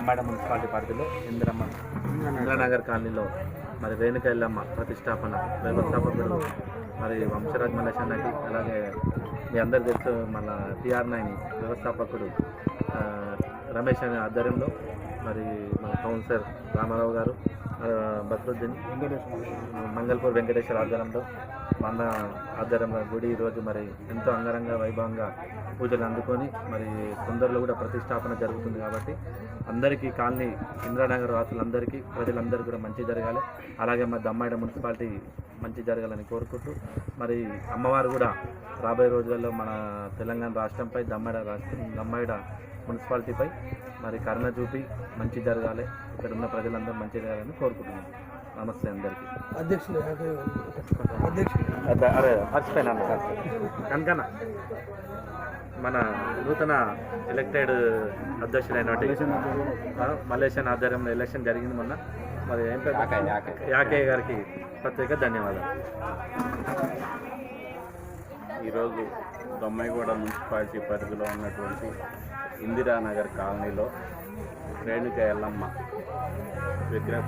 Madam municipality పరిధిలో ఇందిరమ్మ ఇంద్రనగర్ కాలనీలో మరి రేణుక ప్రతిష్టాపన వ్యవస్థాపకుడు మరి వంశరాజ్ మలేష్ అలాగే మీ అందరు తెలుసు మన టిఆర్ నైన్ వ్యవస్థాపకుడు రమేష్ అనే ఆధ్వర్యంలో మరి మన కౌన్సిలర్ రామారావు గారు ఆ, మంగళపూర్ వెంకటేశ్వర ఆధ్వర్యంలో మన ఆధ్వర్యంలో గుడి ఈరోజు మరి ఎంతో అంగరంగ వైభవంగా పూజలు అందుకొని మరి తొందరలో కూడా ప్రతిష్టాపన జరుగుతుంది కాబట్టి అందరికీ కాలనీ ఇంద్రానగర్ వాసులందరికీ ప్రజలందరికీ కూడా మంచి జరగాలి. అలాగే మా దమ్మాయిడ మున్సిపాలిటీ మంచి జరగాలని కోరుకుంటూ మరి అమ్మవారు కూడా రాబోయే రోజుల్లో మన తెలంగాణ రాష్ట్రంపై దమ్మాయిడ రాష్ట్రం దమ్మాయిడ మున్సిపాలిటీపై మరి కరుణ చూపి మంచి జరగాలి. ఇక్కడ ఉన్న ప్రజలందరూ మంచి జరగాలని కోరుకుంటున్నాను నమస్తే అందరికీ. మర్చిపోయినాను కనుకన మన నూతన ఎలక్టెడ్ అధ్యక్షుడైనటువంటి మలేషియన్ ఆధ్వర్యంలో ఎలక్షన్ జరిగింది మొన్న. మరి ఏం యాకే గారికి ప్రత్యేక ధన్యవాదాలు. ఈరోజు దొమ్మైగూడ మున్సిపాలిటీ పరిధిలో ఉన్నటువంటి ఇందిరానగర్ కాలనీలో రేణుక ఎల్లమ్మ విగ్రహ